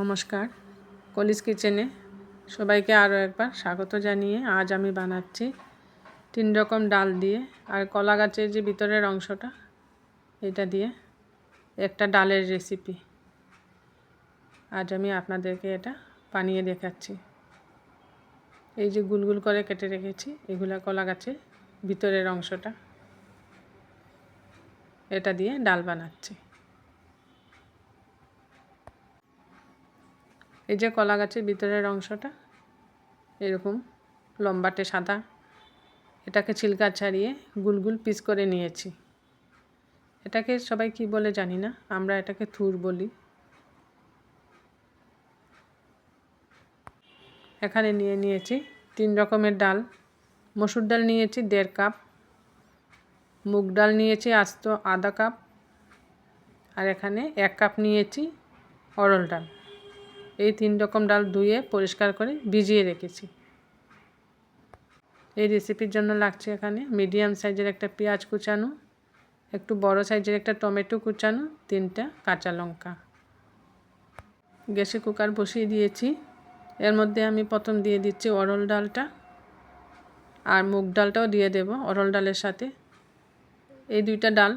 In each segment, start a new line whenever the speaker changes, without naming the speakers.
নমস্কার কলিজ কিচেনে সবাইকে আরও একবার স্বাগত জানিয়ে আজ আমি বানাচ্ছি তিন রকম ডাল দিয়ে আর কলা গাছের যে ভিতরের অংশটা, এটা দিয়ে একটা ডালের রেসিপি আজ আমি আপনাদেরকে এটা বানিয়ে দেখাচ্ছি। এই যে গুলগুল করে কেটে রেখেছি, এগুলো কলা গাছের ভিতরের অংশটা। এটা দিয়ে ডাল বানাচ্ছি। এই যে কলা গাছের ভিতরের অংশটা, এরকম লম্বাটে সাদা, এটাকে ছিলকা ছাড়িয়ে গুলগুল পিস করে নিয়েছি। এটাকে সবাই কি বলে জানি না, আমরা এটাকে থুর বলি। এখানে নিয়ে নিয়েছি তিন রকমের ডাল, মসুর ডাল নিয়েছি দেড় কাপ, মুগ ডাল নিয়েছি আস্ত আধা কাপ, আর এখানে এক কাপ নিয়েছি অরল ডাল। এই তিন রকম ডাল ধুয়ে পরিষ্কার করে ভিজিয়ে রেখেছি। এই রেসিপির জন্য লাগছে এখানে মিডিয়াম সাইজের একটা পেঁয়াজ কুচানো, একটু বড় সাইজের একটা টমেটো কুচানো, তিনটা কাঁচা লঙ্কা। গ্যাসে কুকার বসিয়ে দিয়েছি। এর মধ্যে আমি প্রথম দিয়ে দিচ্ছি অরল ডালটা আর মুগ ডালটাও দিয়ে দেব অরল ডালের সাথে। এই দুইটা ডাল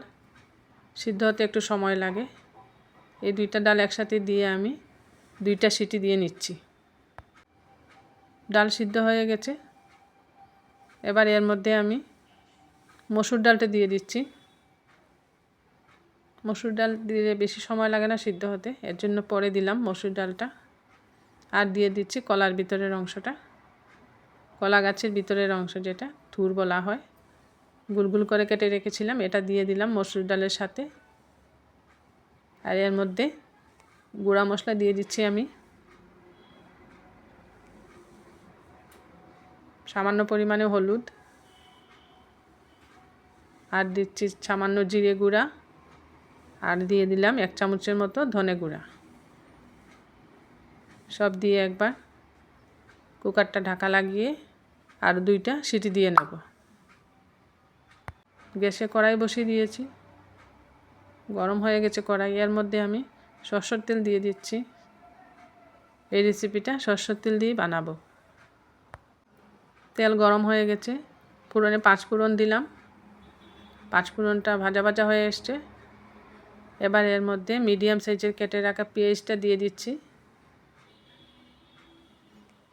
সিদ্ধ হতে একটু সময় লাগে। এই দুইটা ডাল একসাথে দিয়ে আমি দুইটা সিটি দিয়ে নিচ্ছি। ডাল সিদ্ধ হয়ে গেছে। এবার এর মধ্যে আমি মসুর ডালটা দিয়ে দিচ্ছি। মসুর ডাল দিলে বেশি সময় লাগে না সিদ্ধ হতে, এর জন্য পরে দিলাম মসুর ডালটা। আর দিয়ে দিচ্ছি কলার ভিতরের অংশটা। কলা গাছের ভিতরের অংশ যেটা থুর বলা হয়। গুলগুল করে কেটে রেখেছিলাম, এটা দিয়ে দিলাম মসুর ডালের সাথে। আর এর মধ্যে গুঁড়া মশলা দিয়ে দিচ্ছি আমি। সামান্য পরিমাণে হলুদ। আর দিচ্ছি সামান্য জিরে গুঁড়া। আর দিয়ে দিলাম এক চামচের মতো ধনে গুঁড়া। সব দিয়ে একবার কুকারটা ঢাকা লাগিয়ে আর দুইটা সিটি দিয়ে নেব। গ্যাসে কড়াই বসিয়ে দিয়েছি। গরম হয়ে গেছে কড়াই এর মধ্যে আমি। সরষের তেল দিয়ে দিচ্ছি। এই রেসিপিটা সরষের তেল দিয়ে বানাবো। তেল গরম হয়ে গেছে। পুরনে পাঁচ ফোড়ন দিলাম। পাঁচ ফোড়নটা ভাজা ভাজা হয়ে এসছে। এবার এর মধ্যে মিডিয়াম সাইজের কেটে রাখা পেঁয়াজটা দিয়ে দিচ্ছি।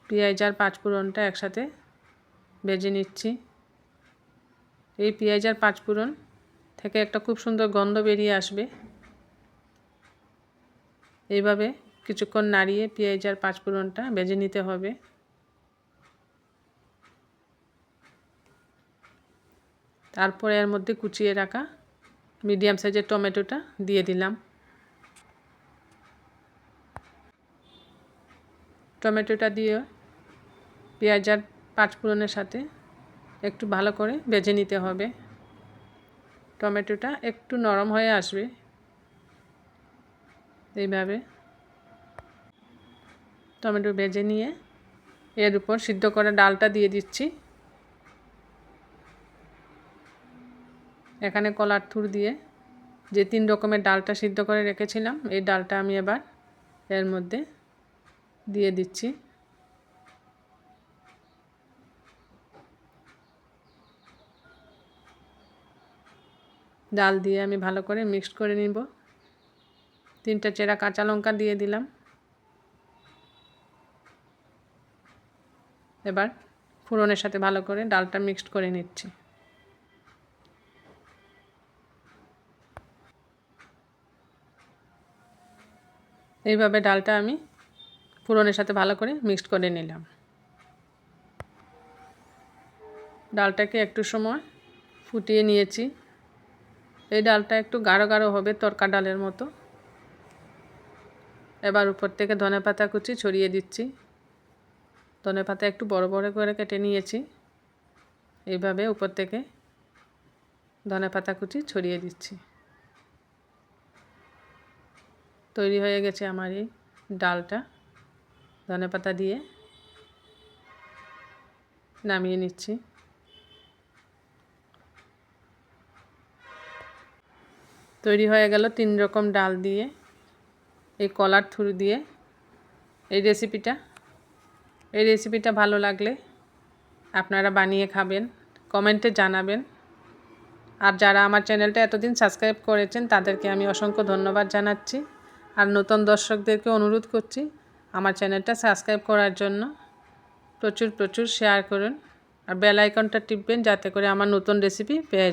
পেঁয়াজ আর পাঁচ ফোড়নটা একসাথে ভেজে নিচ্ছি। এই পেঁয়াজ আর পাঁচ ফোড়ন থেকে একটা খুব সুন্দর গন্ধ বেরিয়ে আসবে। এইভাবে কিছুক্ষণ নাড়িয়ে পেঁয়াজ আর পাঁচফোড়নটা ভেজে নিতে হবে। তারপরে এর মধ্যে কুচিয়ে রাখা মিডিয়াম সাইজের টমেটোটা দিয়ে দিলাম। টমেটোটা দিয়ে পেঁয়াজ আর পাঁচফোড়নের সাথে একটু ভালো করে ভেজে নিতে হবে। টমেটোটা একটু নরম হয়ে আসবে। এইভাবে টমেটো ভেজে নিয়ে এর উপর সিদ্ধ করা ডালটা দিয়ে দিচ্ছি। এখানে কলার থুর দিয়ে যে তিন রকমের ডালটা সিদ্ধ করে রেখেছিলাম, এই ডালটা আমি এবার এর মধ্যে দিয়ে দিচ্ছি। ডাল দিয়ে আমি ভালো করে মিক্সড করে নিব। তিনটা চেরা কাঁচা লঙ্কা দিয়ে দিলাম। এবার ফোড়নের সাথে ভালো করে ডালটা মিক্সড করে নিচ্ছি। এইভাবে ডালটা আমি ফোড়নের সাথে ভালো করে মিক্সড করে নিলাম। ডালটাকে একটু সময় ফুটিয়ে নিয়েছি। এই ডালটা একটু গাঢ় গাঢ় হবে তরকা ডালের মতো। এবার উপর থেকে ধনে পাতা কুচি ছড়িয়ে দিচ্ছি। ধনে পাতা একটু বড় বড় করে কেটে নিয়েছি। এইভাবে উপর থেকে ধনে পাতা কুচি ছড়িয়ে দিচ্ছি। তৈরি হয়ে গেছে আমার এই ডালটা। ধনে পাতা দিয়ে নামিয়ে নিচ্ছি। তৈরি হয়ে গেল তিন রকম ডাল দিয়ে। এই কলার থুর দিয়ে এই রেসিপিটা এই রেসিপিটা ভালো লাগলে আপনারা বানিয়ে খাবেন, কমেন্টে জানাবেন। আর যারা আমার চ্যানেলটা এতদিন সাবস্ক্রাইব করেছেন, তাদেরকে আমি অসংখ্য ধন্যবাদ জানাচ্ছি। আর নতুন দর্শকদেরকে অনুরোধ করছি আমার চ্যানেলটা সাবস্ক্রাইব করার জন্য প্রচুর প্রচুর শেয়ার করুন। আর বেল আইকনটা টিপবেন যাতে করে আমার নতুন রেসিপি পেয়ে